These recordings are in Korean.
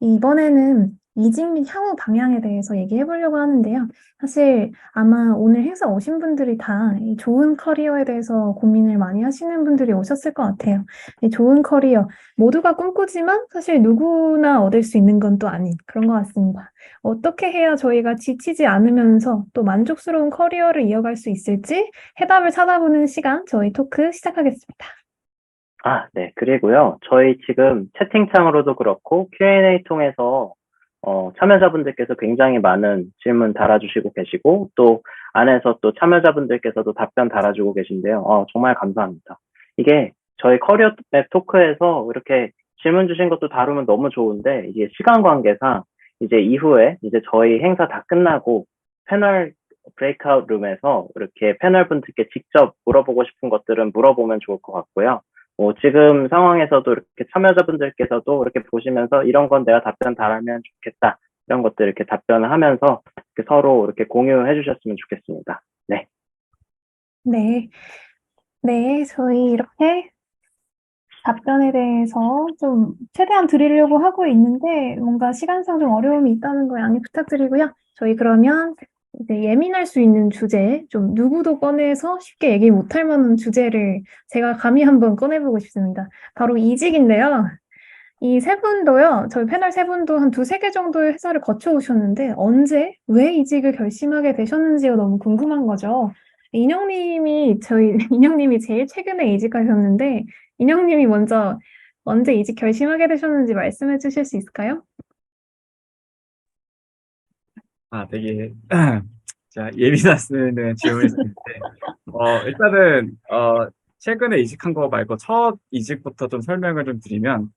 이번에는 이직 및 향후 방향에 대해서 얘기해 보려고 하는데요. 사실 아마 오늘 행사 오신 분들이 다이 좋은 커리어에 대해서 고민을 많이 하시는 분들이 오셨을 것 같아요. 이 좋은 커리어, 모두가 꿈꾸지만 사실 누구나 얻을 수 있는 건 또 아닌 그런 것 같습니다. 어떻게 해야 저희가 지치지 않으면서 또 만족스러운 커리어를 이어갈 수 있을지 해답을 찾아보는 시간, 저희 토크 시작하겠습니다. 아, 네. 그리고요. 저희 지금 채팅창으로도 그렇고 Q&A 통해서 어, 참여자분들께서 굉장히 많은 질문 달아주시고 계시고 또 안에서 또 참여자분들께서도 답변 달아주고 계신데요. 어, 정말 감사합니다. 이게 저희 커리어 맵 토크에서 이렇게 질문 주신 것도 다루면 너무 좋은데 이게 시간 관계상 이제 이후에 이제 저희 행사 다 끝나고 패널 브레이크아웃 룸에서 이렇게 패널 분들께 직접 물어보고 싶은 것들은 물어보면 좋을 것 같고요. 뭐 지금 상황에서도 이렇게 참여자분들께서도 이렇게 보시면서 이런 건 내가 답변 달하면 좋겠다. 이런 것들 이렇게 답변을 하면서 이렇게 서로 이렇게 공유해 주셨으면 좋겠습니다. 네. 네. 네, 저희 이렇게 답변에 대해서 좀 최대한 드리려고 하고 있는데 뭔가 시간상 좀 어려움이 있다는 거 양해 부탁드리고요. 저희 그러면 이제 예민할 수 있는 주제, 좀 누구도 꺼내서 쉽게 얘기 못할 만한 주제를 제가 감히 한번 꺼내보고 싶습니다. 바로 이직인데요. 이 세 분도요, 저희 패널 세 분도 한 두세 개 정도의 회사를 거쳐오셨는데 언제, 왜 이직을 결심하게 되셨는지가 너무 궁금한 거죠. 인형님이 저희 인형님이 제일 최근에 이직하셨는데 인형님이 먼저 언제 이직 결심하게 되셨는지 말씀해 주실 수 있을까요? 아, 되게 자 예민한 쓰는 질문이었는데 어 일단은 어 최근에 이직한 거 말고 첫 이직부터 좀 설명을 좀 드리면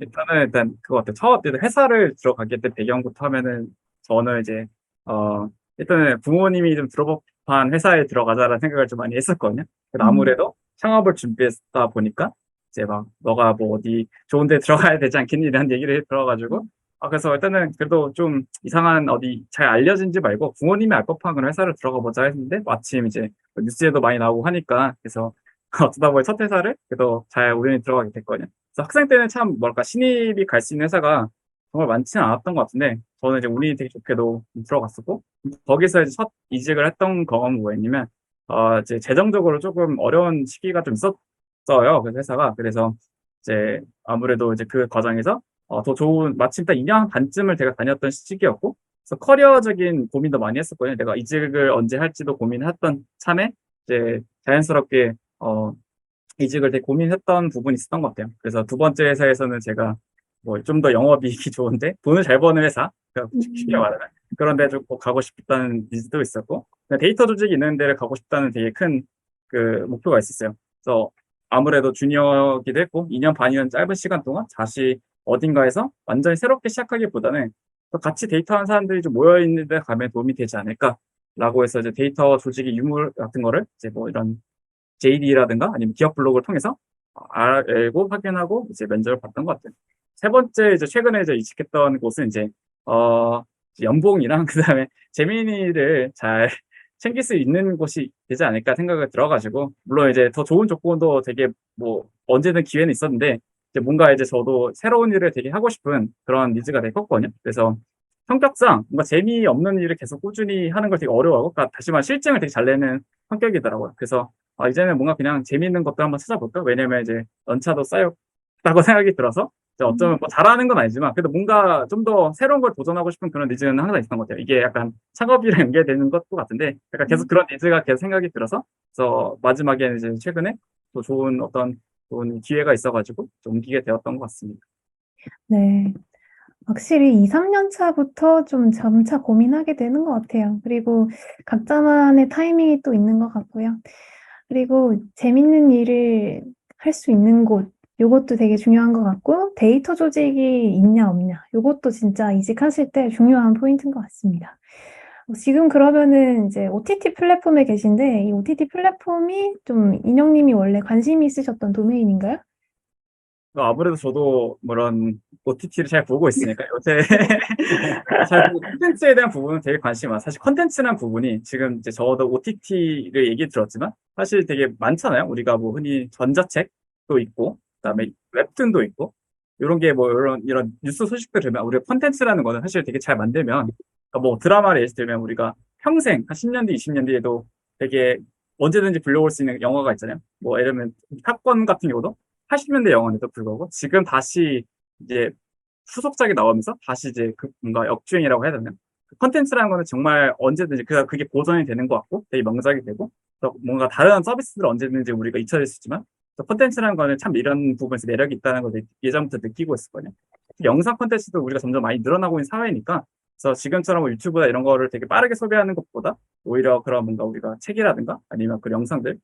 일단은 일단 그거 같아요. 첫 일단 회사를 들어가게 된 배경부터 하면은 저는 이제 어 일단은 부모님이 좀 들어법한 회사에 들어가자라는 생각을 좀 많이 했었거든요. 그래서 음. 아무래도 창업을 준비했다 보니까 이제 막 너가 뭐 어디 좋은 데 들어가야 되지 않겠니? 이런 얘기를 들어가지고 아, 그래서 일단은 그래도 좀 이상한 어디 잘 알려진 지 말고 부모님이 알 법한 그런 회사를 들어가 보자 했는데 마침 이제 뉴스에도 많이 나오고 하니까 그래서 어쩌다 보니 첫 회사를 그래도 잘 우연히 들어가게 됐거든요. 그래서 학생 때는 참 뭐랄까 신입이 갈 수 있는 회사가 정말 많지는 않았던 것 같은데 저는 이제 운이 되게 좋게도 들어갔었고 거기서 이제 첫 이직을 했던 경험은 뭐였냐면 어 이제 재정적으로 조금 어려운 시기가 좀 있었어요. 그 회사가 그래서 이제 아무래도 이제 그 과정에서 어, 더 좋은, 마침 딱 2년 반쯤을 제가 다녔던 시기였고, 그래서 커리어적인 고민도 많이 했었거든요. 내가 이직을 언제 할지도 고민했던 참에, 이제 자연스럽게, 어, 이직을 되게 고민했던 부분이 있었던 것 같아요. 그래서 두 번째 회사에서는 제가 뭐 좀 더 영업이익이 좋은데, 돈을 잘 버는 회사, 그러니까 쉽게 말하면, 그런 데 좀 가고 싶다는 니즈도 있었고, 데이터 조직이 있는 데를 가고 싶다는 되게 큰 그 목표가 있었어요. 그래서 아무래도 주니어기도 했고, 2년 반이라는 짧은 시간 동안 다시 어딘가에서 완전히 새롭게 시작하기보다는 또 같이 데이터하는 사람들이 좀 모여 있는 데 가면 도움이 되지 않을까라고 해서 이제 데이터 조직의 유물 같은 거를 이제 뭐 이런 JD라든가 아니면 기업 블로그를 통해서 알고 확인하고 이제 면접을 봤던 것 같아요. 세 번째 이제 최근에 이제 이직했던 곳은 이제 어 연봉이랑 그다음에 재민이를 잘 챙길 수 있는 곳이 되지 않을까 생각을 들어가지고 물론 이제 더 좋은 조건도 되게 뭐 언제든 기회는 있었는데 이제 뭔가 이제 저도 새로운 일을 되게 하고 싶은 그런 니즈가 되게 컸거든요. 그래서 성격상 뭔가 재미없는 일을 계속 꾸준히 하는 걸 되게 어려워하고, 그러니까 다시 말해 실증을 되게 잘 내는 성격이더라고요. 그래서 아, 이제는 뭔가 그냥 재미있는 것도 한번 찾아볼까? 왜냐면 이제 연차도 쌓였다고 생각이 들어서 어쩌면 뭐 잘하는 건 아니지만 그래도 뭔가 좀 더 새로운 걸 도전하고 싶은 그런 니즈는 항상 있었던 것 같아요. 이게 약간 창업이랑 연계되는 것도 같은데 약간 계속 그런 니즈가 계속 생각이 들어서 그래서 마지막에는 이제 최근에 또 좋은 어떤 좋은 기회가 있어가지고 좀 옮기게 되었던 것 같습니다. 네. 확실히 2, 3년 차부터 좀 점차 고민하게 되는 것 같아요. 그리고 각자만의 타이밍이 또 있는 것 같고요. 그리고 재밌는 일을 할 수 있는 곳, 요것도 되게 중요한 것 같고, 데이터 조직이 있냐, 없냐, 요것도 진짜 이직하실 때 중요한 포인트인 것 같습니다. 어, 지금 그러면은 이제 OTT 플랫폼에 계신데, 이 OTT 플랫폼이 좀 인형님이 원래 관심이 있으셨던 도메인인가요? 어, 아무래도 저도 그런 OTT를 잘 보고 있으니까 요새 잘 보고 콘텐츠에 대한 부분은 되게 관심이 많아요. 사실 콘텐츠란 부분이 지금 이제 저도 OTT를 얘기 들었지만 사실 되게 많잖아요. 우리가 뭐 흔히 전자책도 있고 그다음에 웹툰도 있고 이런 게 뭐 이런 이런 뉴스 소식들 들으면 우리가 콘텐츠라는 거는 사실 되게 잘 만들면 그러니까 뭐 드라마를 예를 들면 우리가 평생 한 10년 뒤, 20년 뒤에도 되게 언제든지 불러올 수 있는 영화가 있잖아요. 뭐 예를 들면 탑건 같은 경우도 80년대 영화인데도 불구하고 지금 다시 이제 후속작이 나오면서 다시 이제 그 뭔가 역주행이라고 해야 되나? 그 컨텐츠라는 거는 정말 언제든지 그 그게 보존이 되는 것 같고 되게 명작이 되고 또 뭔가 다른 서비스를 언제든지 우리가 잊혀질 수 있지만 또 콘텐츠라는 거는 참 이런 부분에서 매력이 있다는 걸 예전부터 느끼고 있었거든요. 특히 영상 콘텐츠도 우리가 점점 많이 늘어나고 있는 사회니까 그래서 지금처럼 뭐 유튜브나 이런 거를 되게 빠르게 소비하는 것보다 오히려 그런 뭔가 우리가 책이라든가 아니면 그 영상들을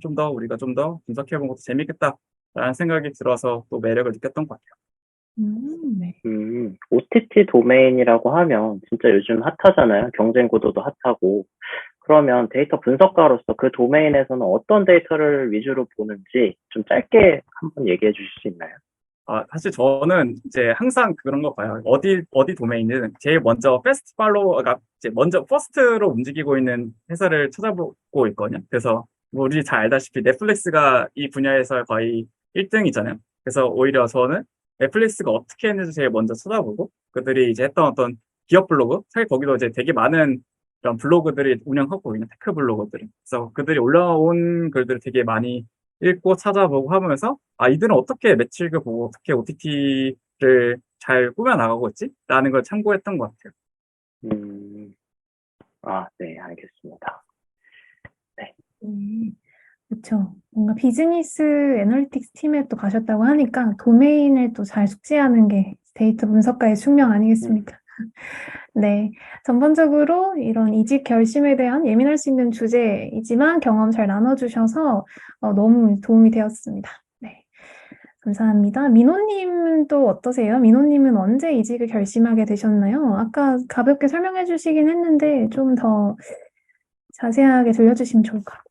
좀 더 우리가 좀 더 분석해본 것도 재밌겠다라는 생각이 들어서 또 매력을 느꼈던 것 같아요. 음, 네. 음, OTT 도메인이라고 하면 진짜 요즘 핫하잖아요. 경쟁 구도도 핫하고. 그러면 데이터 분석가로서 그 도메인에서는 어떤 데이터를 위주로 보는지 좀 짧게 한번 얘기해 주실 수 있나요? 아, 사실 저는 이제 항상 그런 거 봐요. 어디, 어디 도메인은 제일 먼저 패스트 팔로우, 그러니까 이제 먼저 퍼스트로 움직이고 있는 회사를 찾아보고 있거든요. 그래서 뭐 우리 잘 알다시피 넷플릭스가 이 분야에서 거의 1등이잖아요. 그래서 오히려 저는 넷플릭스가 어떻게 했는지 제일 먼저 찾아보고 그들이 이제 했던 어떤 기업 블로그, 사실 거기도 이제 되게 많은 이런 블로그들이 운영하고 있는 테크 블로거들이. 그래서 그들이 올라온 글들을 되게 많이 읽고 찾아보고 하면서 아 이들은 어떻게 매출을 보고 어떻게 OTT를 잘 꾸며 나가고 있지? 라는 걸 참고했던 것 같아요. 음, 아, 네, 알겠습니다. 음, 그렇죠. 뭔가 비즈니스 애널리틱스 팀에 또 가셨다고 하니까 도메인을 또 잘 숙지하는 게 데이터 분석가의 숙명 아니겠습니까? 네. 전반적으로 이런 이직 결심에 대한 예민할 수 있는 주제이지만 경험 잘 나눠주셔서 어, 너무 도움이 되었습니다. 네. 감사합니다. 민호님은 또 어떠세요? 민호님은 언제 이직을 결심하게 되셨나요? 아까 가볍게 설명해 주시긴 했는데 좀 더 자세하게 들려주시면 좋을 것 같아요.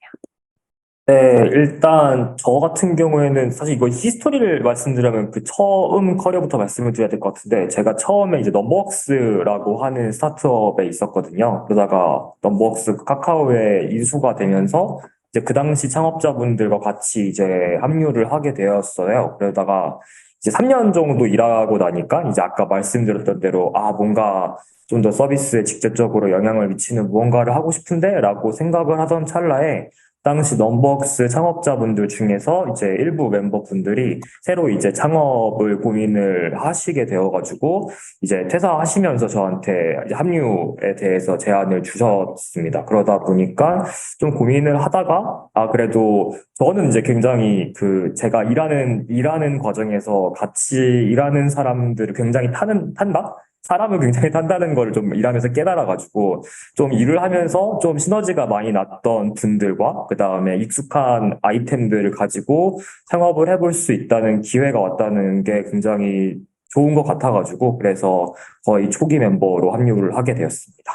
네, 일단 저 같은 경우에는 사실 이거 히스토리를 말씀드리면 그 처음 커리어부터 말씀을 드려야 될 것 같은데 제가 처음에 이제 넘버웍스라고 하는 스타트업에 있었거든요. 그러다가 넘버웍스 카카오에 인수가 되면서 이제 그 당시 창업자분들과 같이 이제 합류를 하게 되었어요. 그러다가 이제 3년 정도 일하고 나니까 이제 아까 말씀드렸던 대로 아 뭔가 좀 더 서비스에 직접적으로 영향을 미치는 무언가를 하고 싶은데라고 생각을 하던 찰나에 당시 넘버웍스 창업자분들 중에서 이제 일부 멤버분들이 새로 이제 창업을 고민을 하시게 되어가지고 이제 퇴사하시면서 저한테 이제 합류에 대해서 제안을 주셨습니다. 그러다 보니까 좀 고민을 하다가 아 그래도 저는 이제 굉장히 그 제가 일하는 일하는 과정에서 같이 일하는 사람들을 굉장히 타는 탄다? 사람을 굉장히 탄다는 걸 좀 일하면서 깨달아가지고 좀 일을 하면서 좀 시너지가 많이 났던 분들과 그 다음에 익숙한 아이템들을 가지고 창업을 해볼 수 있다는 기회가 왔다는 게 굉장히 좋은 것 같아가지고 그래서 거의 초기 멤버로 합류를 하게 되었습니다.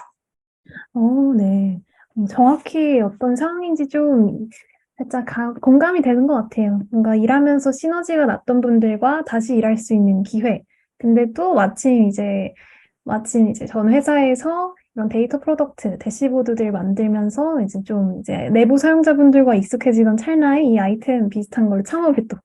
어, 네. 음, 정확히 어떤 상황인지 좀 살짝 가- 공감이 되는 것 같아요. 뭔가 일하면서 시너지가 났던 분들과 다시 일할 수 있는 기회. 근데 또 마침 이제, 마침 이제 전 회사에서 이런 데이터 프로덕트, 대시보드들 만들면서 이제 좀 이제 내부 사용자분들과 익숙해지던 찰나에 이 아이템 비슷한 걸 창업에 또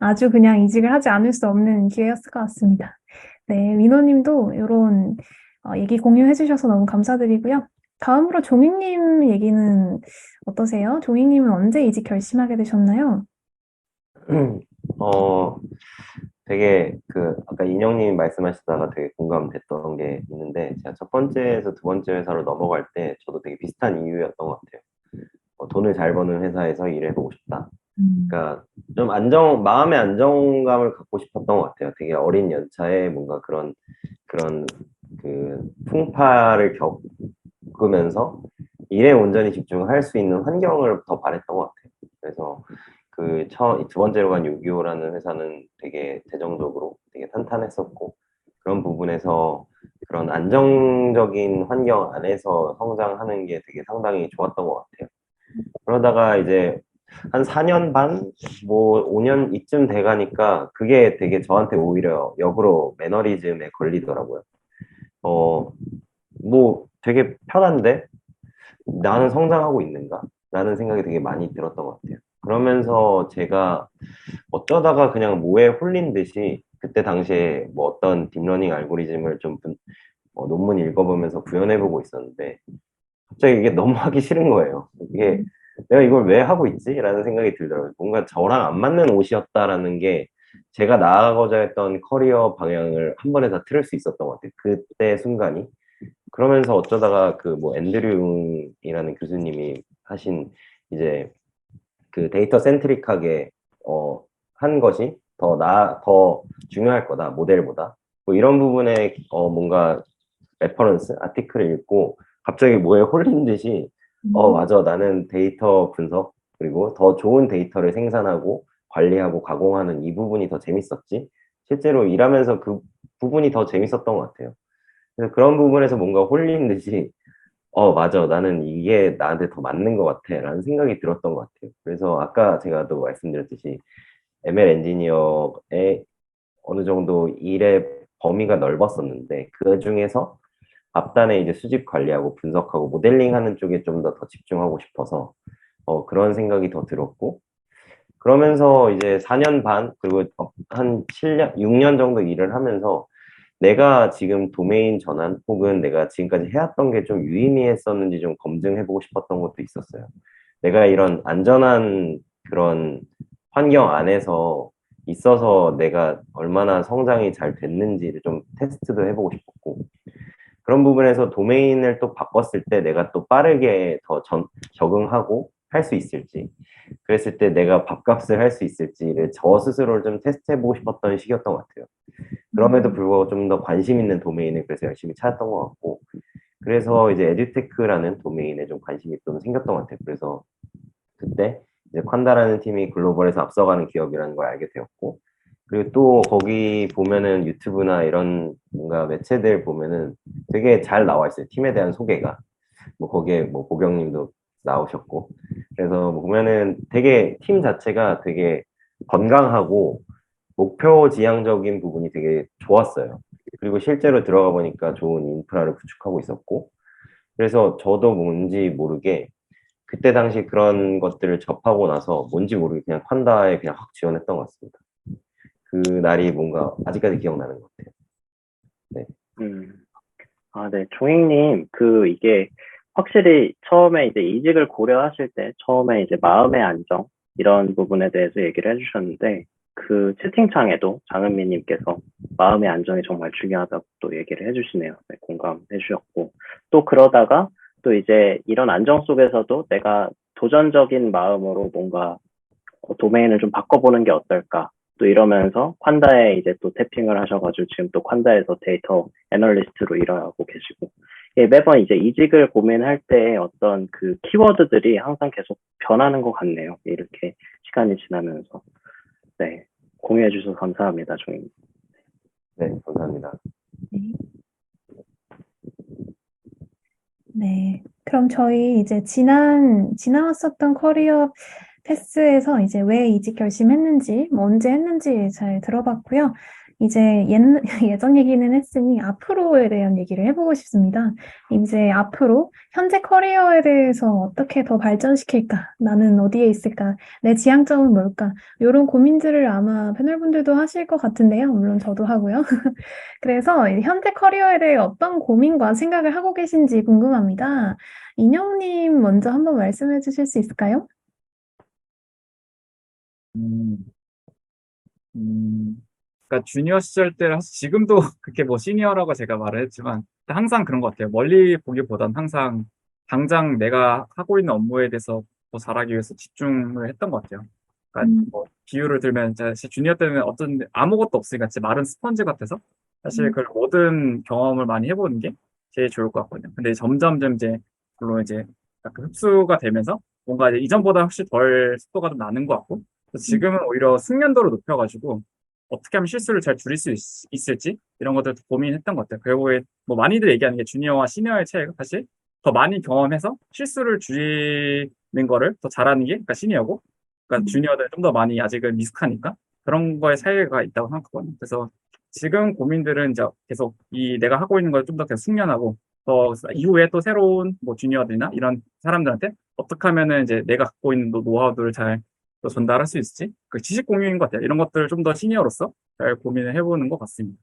아주 그냥 이직을 하지 않을 수 없는 기회였을 것 같습니다. 네, 민호님도 이런 어, 얘기 공유해 주셔서 너무 감사드리고요. 다음으로 종익님 얘기는 어떠세요? 종익님은 언제 이직 결심하게 되셨나요? 어, 되게 그 아까 인영님이 말씀하시다가 되게 공감됐던 게 있는데 제가 첫 번째에서 두 번째 회사로 넘어갈 때 저도 되게 비슷한 이유였던 것 같아요. 어, 돈을 잘 버는 회사에서 일해보고 싶다. 음, 그러니까 좀 안정 마음의 안정감을 갖고 싶었던 것 같아요. 되게 어린 연차에 뭔가 그런 그런 그 풍파를 겪으면서 일에 온전히 집중할 수 있는 환경을 더 바랬던 것 같아요. 그래서 그 처음 두 번째로 간 625라는 회사는 되게 재정적으로 되게 탄탄했었고 그런 부분에서 그런 안정적인 환경 안에서 성장하는 게 되게 상당히 좋았던 것 같아요. 그러다가 이제 한 4년 반, 뭐 5년 이쯤 돼 가니까 그게 되게 저한테 오히려 역으로 매너리즘에 걸리더라고요. 어, 뭐 되게 편한데 나는 성장하고 있는가? 라는 생각이 되게 많이 들었던 것 같아요. 그러면서 제가 어쩌다가 그냥 뭐에 홀린 듯이 그때 당시에 뭐 어떤 딥러닝 알고리즘을 좀 분- 어, 논문 읽어보면서 구현해보고 있었는데 갑자기 이게 너무 하기 싫은 거예요. 이게 내가 이걸 왜 하고 있지? 라는 생각이 들더라고요. 뭔가 저랑 안 맞는 옷이었다라는 게 제가 나아가고자 했던 커리어 방향을 한 번에 다 틀을 수 있었던 것 같아요. 그때 순간이. 그러면서 어쩌다가 그 뭐 앤드류 융이라는 교수님이 하신 이제 그 데이터 센트릭하게 어, 한 것이 더 나, 더 중요할 거다, 모델보다. 뭐 이런 부분에 어, 뭔가 레퍼런스, 아티클을 읽고 갑자기 뭐에 홀린 듯이 어, 맞아. 나는 데이터 분석, 그리고 더 좋은 데이터를 생산하고 관리하고 가공하는 이 부분이 더 재밌었지. 실제로 일하면서 그 부분이 더 재밌었던 것 같아요. 그래서 그런 부분에서 뭔가 홀린 듯이, 어, 맞아. 나는 이게 나한테 더 맞는 것 같아. 라는 생각이 들었던 것 같아요. 그래서 아까 제가 또 말씀드렸듯이 ML 엔지니어의 어느 정도 일의 범위가 넓었었는데 그 중에서 앞단에 이제 수집 관리하고 분석하고 모델링 하는 쪽에 좀 더 더 집중하고 싶어서 어, 그런 생각이 더 들었고 그러면서 이제 4년 반 그리고 한 7년, 6년 정도 일을 하면서 내가 지금 도메인 전환 혹은 내가 지금까지 해왔던 게 좀 유의미했었는지 좀 검증해보고 싶었던 것도 있었어요. 내가 이런 안전한 그런 환경 안에서 있어서 내가 얼마나 성장이 잘 됐는지를 좀 테스트도 해보고 싶었고 그런 부분에서 도메인을 또 바꿨을 때 내가 또 빠르게 더 전, 적응하고 할 수 있을지 그랬을 때 내가 밥값을 할 수 있을지를 저 스스로를 좀 테스트해보고 싶었던 시기였던 것 같아요. 그럼에도 불구하고 좀 더 관심 있는 도메인을 그래서 열심히 찾았던 것 같고 그래서 이제 에듀테크라는 도메인에 좀 관심이 좀 생겼던 것 같아요. 그래서 그때 이제 콴다라는 팀이 글로벌에서 앞서가는 기업이라는 걸 알게 되었고 그리고 또 거기 보면은 유튜브나 이런 뭔가 매체들 보면은 되게 잘 나와 있어요. 팀에 대한 소개가 뭐 거기에 뭐 보경님도 나오셨고 그래서 보면은 되게 팀 자체가 되게 건강하고 목표 지향적인 부분이 되게 좋았어요. 그리고 실제로 들어가 보니까 좋은 인프라를 구축하고 있었고 그래서 저도 뭔지 모르게 그때 당시 그런 것들을 접하고 나서 뭔지 모르게 그냥 콴다에 그냥 확 지원했던 것 같습니다. 그 날이 뭔가 아직까지 기억나는 것 같아요. 음. 아, 네. 종익님, 그, 이게, 확실히 처음에 이제 이직을 고려하실 때, 처음에 이제 마음의 안정, 이런 부분에 대해서 얘기를 해주셨는데, 그 채팅창에도 장은미님께서 마음의 안정이 정말 중요하다고 또 얘기를 해주시네요. 네, 공감해 주셨고. 또 그러다가 또 이제 이런 안정 속에서도 내가 도전적인 마음으로 뭔가 어, 도메인을 좀 바꿔보는 게 어떨까. 또 이러면서 콴다에 이제 또 태핑을 하셔가지고 지금 또 콴다에서 데이터 애널리스트로 일하고 계시고 예, 매번 이제 이직을 고민할 때 어떤 그 키워드들이 항상 계속 변하는 것 같네요. 이렇게 시간이 지나면서 네 공유해 주셔서 감사합니다, 종님. 네, 감사합니다. 네. 그럼 저희 이제 지난, 지나왔었던 커리어 패스에서 이제 왜 이직 결심했는지, 뭐 언제 했는지 잘 들어봤고요. 이제 옛, 예전 얘기는 했으니 앞으로에 대한 얘기를 해보고 싶습니다. 이제 앞으로 현재 커리어에 대해서 어떻게 더 발전시킬까? 나는 어디에 있을까? 내 지향점은 뭘까? 이런 고민들을 아마 패널분들도 하실 것 같은데요. 물론 저도 하고요. 그래서 이 현재 커리어에 대해 어떤 고민과 생각을 하고 계신지 궁금합니다. 인영님 먼저 한번 말씀해 주실 수 있을까요? 음, 음, 그러니까 주니어 시절 때랑 지금도 그렇게 뭐 시니어라고 제가 말을 했지만 항상 그런 것 같아요. 멀리 보기보단 항상 당장 내가 하고 있는 업무에 대해서 더 잘하기 위해서 집중을 했던 것 같아요. 그러니까 음. 뭐 비유를 들면 제 주니어 때는 어떤 아무것도 없으니까 진짜 마른 스펀지 같아서 사실 음. 그 모든 경험을 많이 해보는 게 제일 좋을 것 같거든요. 근데 점점점 이제 물론 이제 약간 흡수가 되면서 뭔가 이제 이전보다 훨씬 덜 속도가 좀 나는 것 같고 그래서 지금은 오히려 숙련도를 높여가지고 어떻게 하면 실수를 잘 줄일 수 있, 을지 이런 것들 고민했던 것 같아요. 결국에 뭐 많이들 얘기하는 게 주니어와 시니어의 차이가 사실 더 많이 경험해서 실수를 줄이는 거를 더 잘하는 게 그러니까 시니어고 그러니까 음. 주니어들 좀 더 많이 아직은 미숙하니까 그런 거에 차이가 있다고 생각하거든요. 그래서 지금 고민들은 이제 계속 이 내가 하고 있는 걸 좀 더 계속 숙련하고 더 이후에 또 새로운 뭐 주니어들이나 이런 사람들한테 어떻게 하면은 이제 내가 갖고 있는 노- 노하우들을 잘 또 전달할 수 있을지 그 지식 공유인 것 같아요. 이런 것들을 좀 더 시니어로서 잘 고민을 해보는 것 같습니다.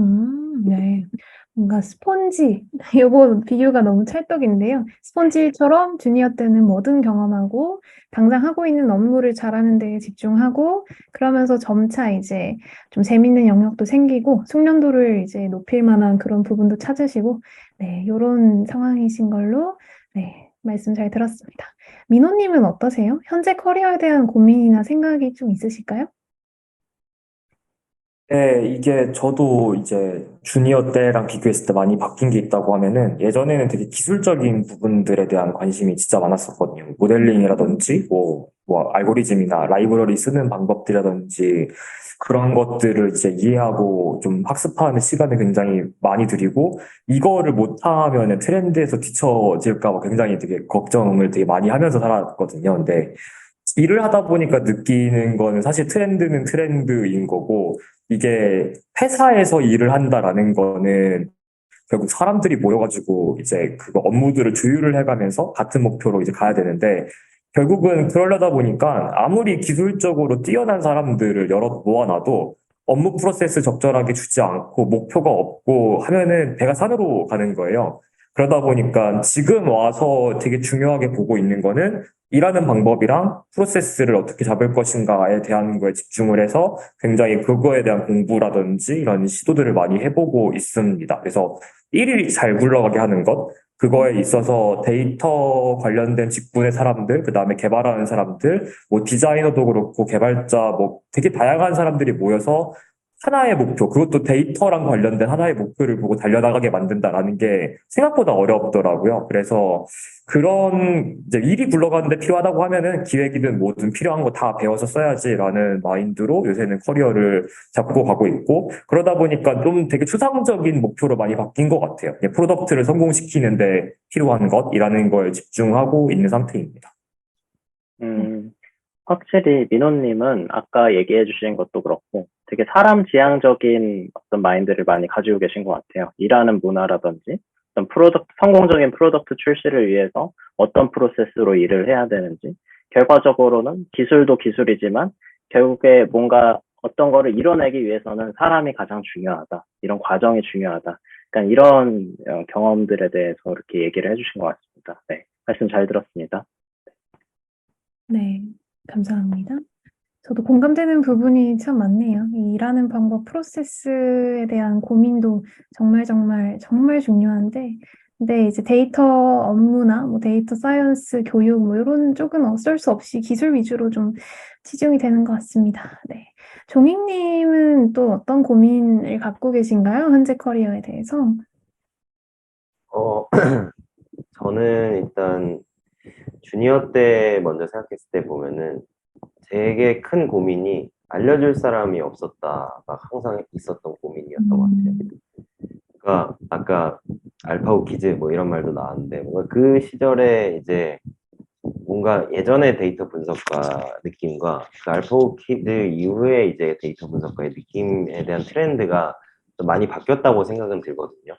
음, 네. 뭔가 스폰지, 요거 비유가 너무 찰떡인데요. 스폰지처럼 주니어 때는 뭐든 경험하고, 당장 하고 있는 업무를 잘하는 데에 집중하고, 그러면서 점차 이제 좀 재밌는 영역도 생기고, 숙련도를 이제 높일 만한 그런 부분도 찾으시고, 네, 요런 상황이신 걸로, 네, 말씀 잘 들었습니다. 민호님은 어떠세요? 현재 커리어에 대한 고민이나 생각이 좀 있으실까요? 네, 이게 저도 이제 주니어 때랑 비교했을 때 많이 바뀐 게 있다고 하면은 예전에는 되게 기술적인 부분들에 대한 관심이 진짜 많았었거든요. 모델링이라든지 뭐, 뭐 알고리즘이나 라이브러리 쓰는 방법들이라든지 그런 것들을 이제 이해하고 좀 학습하는 시간을 굉장히 많이 들이고 이거를 못하면은 트렌드에서 뒤처질까 봐 굉장히 되게 걱정을 되게 많이 하면서 살았거든요. 근데 일을 하다 보니까 느끼는 거는 사실 트렌드는 트렌드인 거고 이게 회사에서 일을 한다라는 거는 결국 사람들이 모여가지고 이제 그 업무들을 조율을 해가면서 같은 목표로 이제 가야 되는데 결국은 그러려다 보니까 아무리 기술적으로 뛰어난 사람들을 여러 모아놔도 업무 프로세스 적절하게 주지 않고 목표가 없고 하면은 배가 산으로 가는 거예요. 그러다 보니까 지금 와서 되게 중요하게 보고 있는 거는 일하는 방법이랑 프로세스를 어떻게 잡을 것인가에 대한 거에 집중을 해서 굉장히 그거에 대한 공부라든지 이런 시도들을 많이 해보고 있습니다. 그래서 일이 잘 굴러가게 하는 것, 그거에 있어서 데이터 관련된 직군의 사람들, 그 다음에 개발하는 사람들, 뭐 디자이너도 그렇고 개발자, 뭐 되게 다양한 사람들이 모여서 하나의 목표, 그것도 데이터랑 관련된 하나의 목표를 보고 달려나가게 만든다라는 게 생각보다 어렵더라고요. 그래서 그런 이제 일이 굴러가는데 필요하다고 하면은 기획이든 뭐든 필요한 거 다 배워서 써야지라는 마인드로 요새는 커리어를 잡고 가고 있고 그러다 보니까 좀 되게 추상적인 목표로 많이 바뀐 것 같아요. 프로덕트를 성공시키는데 필요한 것이라는 걸 집중하고 있는 상태입니다. 음, 확실히 민호님은 아까 얘기해 주신 것도 그렇고 되게 사람 지향적인 어떤 마인드를 많이 가지고 계신 것 같아요. 일하는 문화라든지 어떤 프로덕트, 성공적인 프로덕트 출시를 위해서 어떤 프로세스로 일을 해야 되는지 결과적으로는 기술도 기술이지만 결국에 뭔가 어떤 거를 이뤄내기 위해서는 사람이 가장 중요하다. 이런 과정이 중요하다. 이런 어, 경험들에 대해서 이렇게 얘기를 해주신 것 같습니다. 네, 말씀 잘 들었습니다. 네, 감사합니다. 저도 공감되는 부분이 참 많네요. 이 일하는 방법, 프로세스에 대한 고민도 정말 정말 정말 중요한데, 근데 이제 데이터 업무나 뭐 데이터 사이언스 교육 뭐 이런 쪽은 어쩔 수 없이 기술 위주로 좀 치중이 되는 것 같습니다. 네. 종익님은 또 어떤 고민을 갖고 계신가요? 현재 커리어에 대해서? 어, 저는 일단 주니어 때 먼저 생각했을 때 보면은 되게 큰 고민이 알려줄 사람이 없었다가 항상 있었던 고민이었던 것 같아요. 음, 그러니까 아까 알파고 키즈 뭐 이런 말도 나왔는데 뭔가 그 시절에 이제 뭔가 예전의 데이터 분석가 느낌과 그 알파고 키즈 이후에 이제 데이터 분석가의 느낌에 대한 트렌드가 좀 많이 바뀌었다고 생각은 들거든요.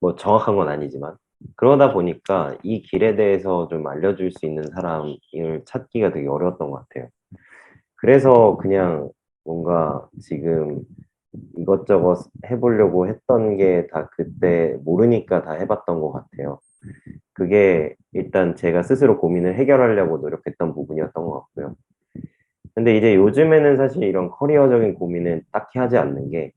뭐 정확한 건 아니지만 그러다 보니까 이 길에 대해서 좀 알려줄 수 있는 사람을 찾기가 되게 어려웠던 것 같아요. 그래서 그냥 뭔가 지금 이것저것 해보려고 했던 게 다 그때 모르니까 다 해봤던 것 같아요. 그게 일단 제가 스스로 고민을 해결하려고 노력했던 부분이었던 것 같고요. 근데 이제 요즘에는 사실 이런 커리어적인 고민을 딱히 하지 않는 게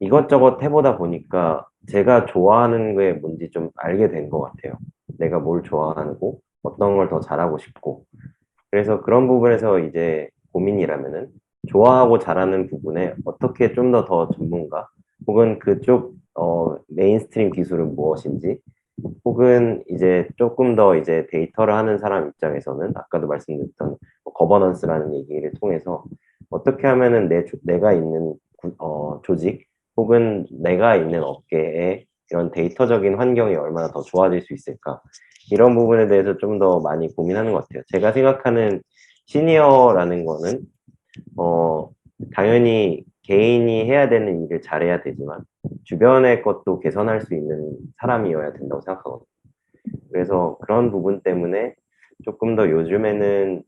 이것저것 해보다 보니까 제가 좋아하는 게 뭔지 좀 알게 된 것 같아요. 내가 뭘 좋아하고 어떤 걸 더 잘하고 싶고. 그래서 그런 부분에서 이제 고민이라면은 좋아하고 잘하는 부분에 어떻게 좀 더더 전문가 혹은 그쪽 어, 메인스트림 기술은 무엇인지 혹은 이제 조금 더 이제 데이터를 하는 사람 입장에서는 아까도 말씀드렸던 뭐 거버넌스라는 얘기를 통해서 어떻게 하면은 내 조- 내가 있는 구- 어, 조직 혹은 내가 있는 업계에 이런 데이터적인 환경이 얼마나 더 좋아질 수 있을까 이런 부분에 대해서 좀 더 많이 고민하는 것 같아요. 제가 생각하는 시니어라는 거는 어, 당연히 개인이 해야 되는 일을 잘해야 되지만 주변의 것도 개선할 수 있는 사람이어야 된다고 생각하거든요. 그래서 그런 부분 때문에 조금 더 요즘에는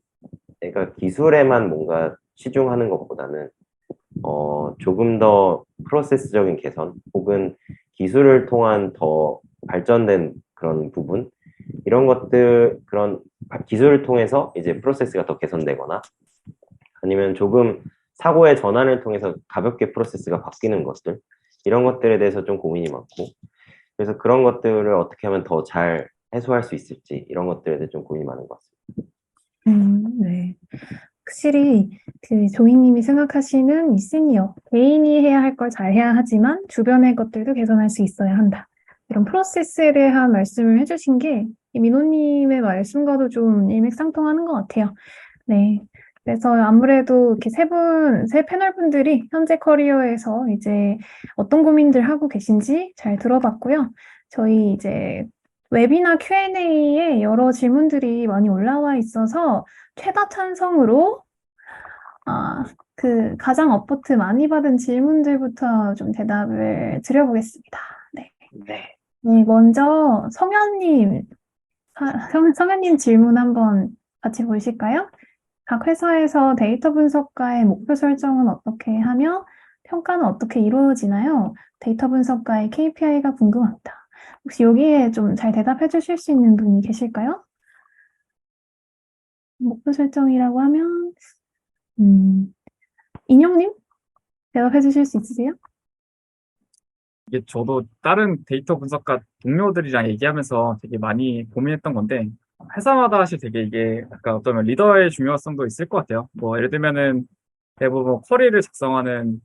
그러니까 기술에만 뭔가 치중하는 것보다는 어, 조금 더 프로세스적인 개선 혹은 기술을 통한 더 발전된 그런 부분 이런 것들 그런 기술을 통해서 이제 프로세스가 더 개선되거나 아니면 조금 사고의 전환을 통해서 가볍게 프로세스가 바뀌는 것들 이런 것들에 대해서 좀 고민이 많고 그래서 그런 것들을 어떻게 하면 더 잘 해소할 수 있을지 이런 것들에 대해 좀 고민이 많은 것 같습니다. 음, 네. 확실히 그 조이님이 생각하시는 이 시니어 개인이 해야 할 걸 잘 해야 하지만 주변의 것들도 개선할 수 있어야 한다. 이런 프로세스에 대한 말씀을 해주신 게이 민호님의 말씀과도 좀 일맥상통하는 것 같아요. 네. 그래서 아무래도 이렇게 세 분, 세 패널 분들이 현재 커리어에서 이제 어떤 고민들 하고 계신지 잘 들어봤고요. 저희 이제 웨비나 Q&A에 여러 질문들이 많이 올라와 있어서 최다 찬성으로 아, 그 가장 어포트 많이 받은 질문들부터 좀 대답을 드려보겠습니다. 네. 네. 네, 먼저 성현님, 사- 성, 성현님 질문 한번 같이 보실까요? 각 회사에서 데이터 분석가의 목표 설정은 어떻게 하며 평가는 어떻게 이루어지나요? 데이터 분석가의 KPI가 궁금합니다. 혹시 여기에 좀 잘 대답해 주실 수 있는 분이 계실까요? 목표 설정이라고 하면, 음, 인용님? 대답해 주실 수 있으세요? 이게 저도 다른 데이터 분석가 동료들이랑 얘기하면서 되게 많이 고민했던 건데 회사마다 사실 되게 이게 약간 어쩌면 리더의 중요성도 있을 것 같아요. 뭐 예를 들면은 대부분 쿼리를 작성하는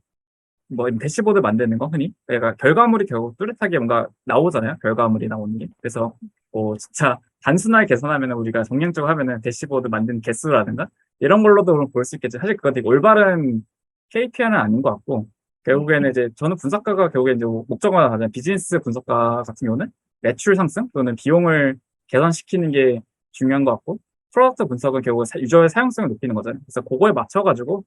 뭐 이런 대시보드 만드는 거 흔히 그러니까 결과물이 결국 뚜렷하게 뭔가 나오잖아요. 결과물이 나오는 게. 그래서 뭐 진짜 단순하게 계산하면 우리가 정량적으로 하면은 대시보드 만든 개수라든가 이런 걸로도 볼 수 있겠지. 사실 그건 되게 올바른 KPI는 아닌 것 같고 결국에는 이제 저는 분석가가 결국에 이제 뭐 목적어가 가장 비즈니스 분석가 같은 경우는 매출 상승 또는 비용을 개선시키는 게 중요한 것 같고 프로덕트 분석은 결국 사- 유저의 사용성을 높이는 거잖아요. 그래서 그거에 맞춰가지고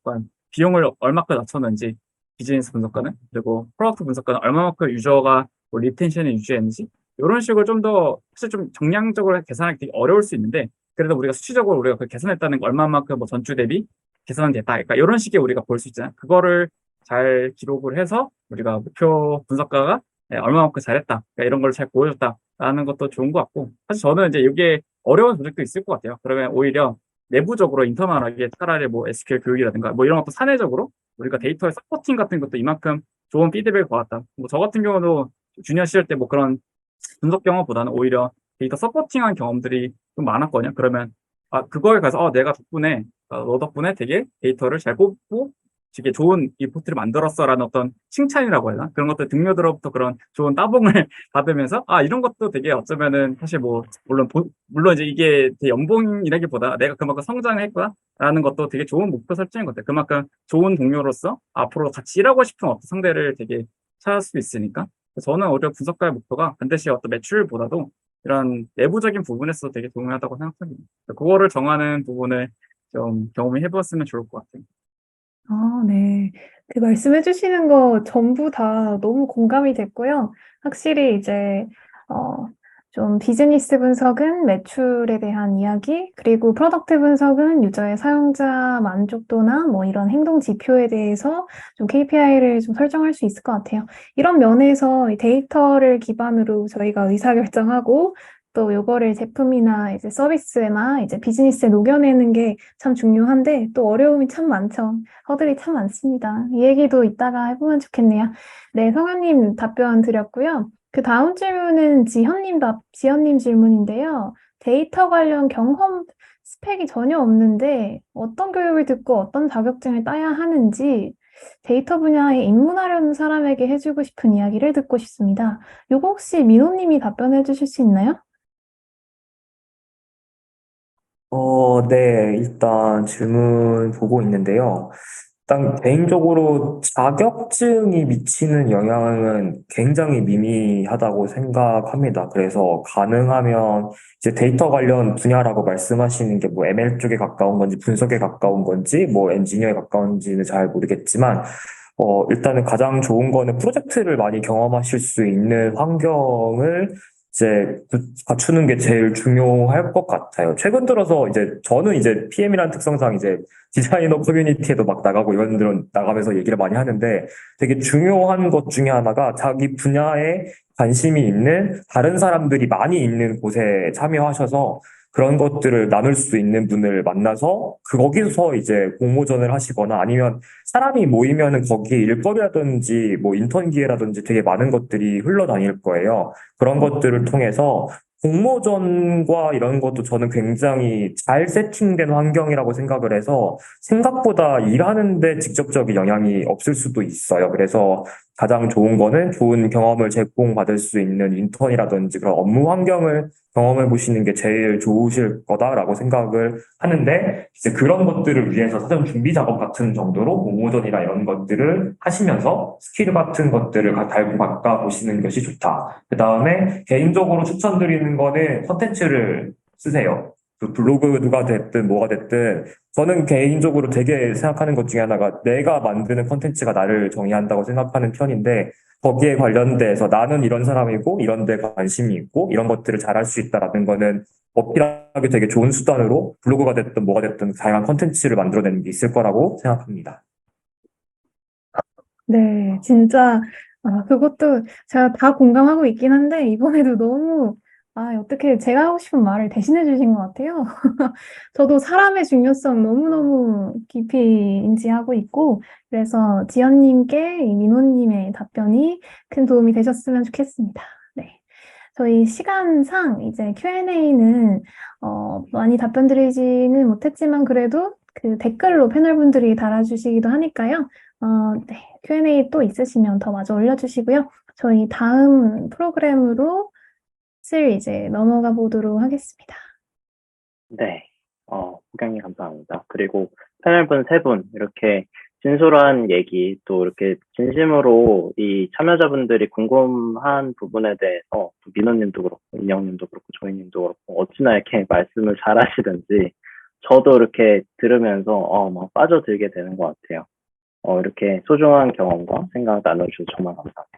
비용을 얼마큼 낮췄는지 비즈니스 분석가는 그리고 프로덕트 분석가는 얼마만큼 유저가 뭐 리텐션을 유지했는지 이런 식으로 좀 더 사실 좀 정량적으로 계산하기 되게 어려울 수 있는데 그래도 우리가 수치적으로 우리가 그 계산했다는 거 얼마만큼 뭐 전주 대비 개선됐다. 그러니까 이런 식의 우리가 볼 수 있잖아요. 그거를 잘 기록을 해서 우리가 목표 분석가가 네, 얼마만큼 잘했다. 그러니까 이런 걸 잘 보여줬다 라는 것도 좋은 것 같고 사실 저는 이제 이게 어려운 조직도 있을 것 같아요. 그러면 오히려 내부적으로 인터널하게 차라리 뭐 SQL 교육이라든가 뭐 이런 것도 사내적으로 우리가 데이터의 서포팅 같은 것도 이만큼 좋은 피드백을 받았다. 뭐 저 같은 경우도 주니어 시절 때 뭐 그런 분석 경험보다는 오히려 데이터 서포팅한 경험들이 좀 많았거든요. 그러면 아 그거에 가서 어 내가 덕분에 어, 너 덕분에 되게 데이터를 잘 뽑고 되게 좋은 리포트를 만들었어라는 어떤 칭찬이라고 해야 되나? 그런 것들 등료들로부터 그런 좋은 따봉을 받으면서 아 이런 것도 되게 어쩌면은 사실 뭐 물론 보- 물론 이제 이게 연봉이라기보다 내가 그만큼 성장을 했구나라는 것도 되게 좋은 목표 설정인 것 같아요. 그만큼 좋은 동료로서 앞으로 같이 일하고 싶은 어떤 상대를 되게 찾을 수 있으니까 저는 오히려 분석가의 목표가 반드시 어떤 매출보다도 이런 내부적인 부분에서 되게 중요하다고 생각합니다. 그거를 정하는 부분을 좀 경험해 봤으면 좋을 것 같아요. 아, 네. 그 말씀해 주시는 거 전부 다 너무 공감이 됐고요. 확실히 이제, 어, 좀 비즈니스 분석은 매출에 대한 이야기, 그리고 프로덕트 분석은 유저의 사용자 만족도나 뭐 이런 행동 지표에 대해서 좀 KPI를 좀 설정할 수 있을 것 같아요. 이런 면에서 이 데이터를 기반으로 저희가 의사결정하고 또 요거를 제품이나 이제 서비스나 이제 비즈니스에 녹여내는 게 참 중요한데 또 어려움이 참 많죠. 허들이 참 많습니다. 이 얘기도 이따가 해보면 좋겠네요. 네, 성현님 답변 드렸고요. 그 다음 질문은 지현님 답, 지현님 질문인데요. 데이터 관련 경험 스펙이 전혀 없는데 어떤 교육을 듣고 어떤 자격증을 따야 하는지 데이터 분야에 입문하려는 사람에게 해주고 싶은 이야기를 듣고 싶습니다. 요거 혹시 민호님이 답변해 주실 수 있나요? 어, 네, 일단 질문 보고 있는데요. 일단 개인적으로 자격증이 미치는 영향은 굉장히 미미하다고 생각합니다. 그래서 가능하면 이제 데이터 관련 분야라고 말씀하시는 게 뭐 ML 쪽에 가까운 건지 분석에 가까운 건지 뭐 엔지니어에 가까운지는 잘 모르겠지만 어, 일단은 가장 좋은 거는 프로젝트를 많이 경험하실 수 있는 환경을 이제 그- 갖추는 게 제일 중요할 것 같아요. 최근 들어서 이제 저는 이제 PM이라는 특성상 이제 디자이너 커뮤니티에도 막 나가고 이런 데로 나가면서 얘기를 많이 하는데 되게 중요한 것 중에 하나가 자기 분야에 관심이 있는 다른 사람들이 많이 있는 곳에 참여하셔서 그런 것들을 나눌 수 있는 분을 만나서 그 거기서 이제 공모전을 하시거나 아니면 사람이 모이면은 거기에 일거리라든지 뭐 인턴 기회라든지 되게 많은 것들이 흘러다닐 거예요. 그런 것들을 통해서 공모전과 이런 것도 저는 굉장히 잘 세팅된 환경이라고 생각을 해서 생각보다 일하는데 직접적인 영향이 없을 수도 있어요. 그래서 가장 좋은 거는 좋은 경험을 제공받을 수 있는 인턴이라든지 그런 업무 환경을 경험해 보시는 게 제일 좋으실 거다라고 생각을 하는데 이제 그런 것들을 위해서 사전 준비 작업 같은 정도로 공모전이나 이런 것들을 하시면서 스킬 같은 것들을 가- 달고 바꿔 보시는 것이 좋다. 그 다음에 개인적으로 추천드리는 거는 컨텐츠를 쓰세요. 그 블로그가 됐든 뭐가 됐든 저는 개인적으로 되게 생각하는 것 중에 하나가 내가 만드는 컨텐츠가 나를 정의한다고 생각하는 편인데 거기에 관련돼서 나는 이런 사람이고 이런 데 관심이 있고 이런 것들을 잘할 수 있다라는 거는 어필하기 되게 좋은 수단으로 블로그가 됐든 뭐가 됐든 다양한 컨텐츠를 만들어내는 게 있을 거라고 생각합니다. 네, 진짜, 아, 그것도 제가 다 공감하고 있긴 한데, 이번에도 너무, 아, 어떻게 제가 하고 싶은 말을 대신해 주신 것 같아요. 저도 사람의 중요성 너무너무 깊이 인지하고 있고, 그래서 지연님께 이 민호님의 답변이 큰 도움이 되셨으면 좋겠습니다. 네. 저희 시간상 이제 Q&A는, 어, 많이 답변 드리지는 못했지만, 그래도 그 댓글로 패널분들이 달아주시기도 하니까요. 어, 네. Q&A 또 있으시면 더 마저 올려주시고요. 저희 다음 프로그램으로 슬 이제 넘어가 보도록 하겠습니다. 네, 어, 호경님 감사합니다. 그리고 패널 분 세 분 이렇게 진솔한 얘기 또 이렇게 진심으로 이 참여자분들이 궁금한 부분에 대해서 또 민호님도 그렇고 인영님도 그렇고 조이님도 그렇고 어찌나 이렇게 말씀을 잘하시든지 저도 이렇게 들으면서 어, 막 빠져들게 되는 것 같아요. 어, 이렇게 소중한 경험과 생각 나눠주셔서 정말 감사합니다.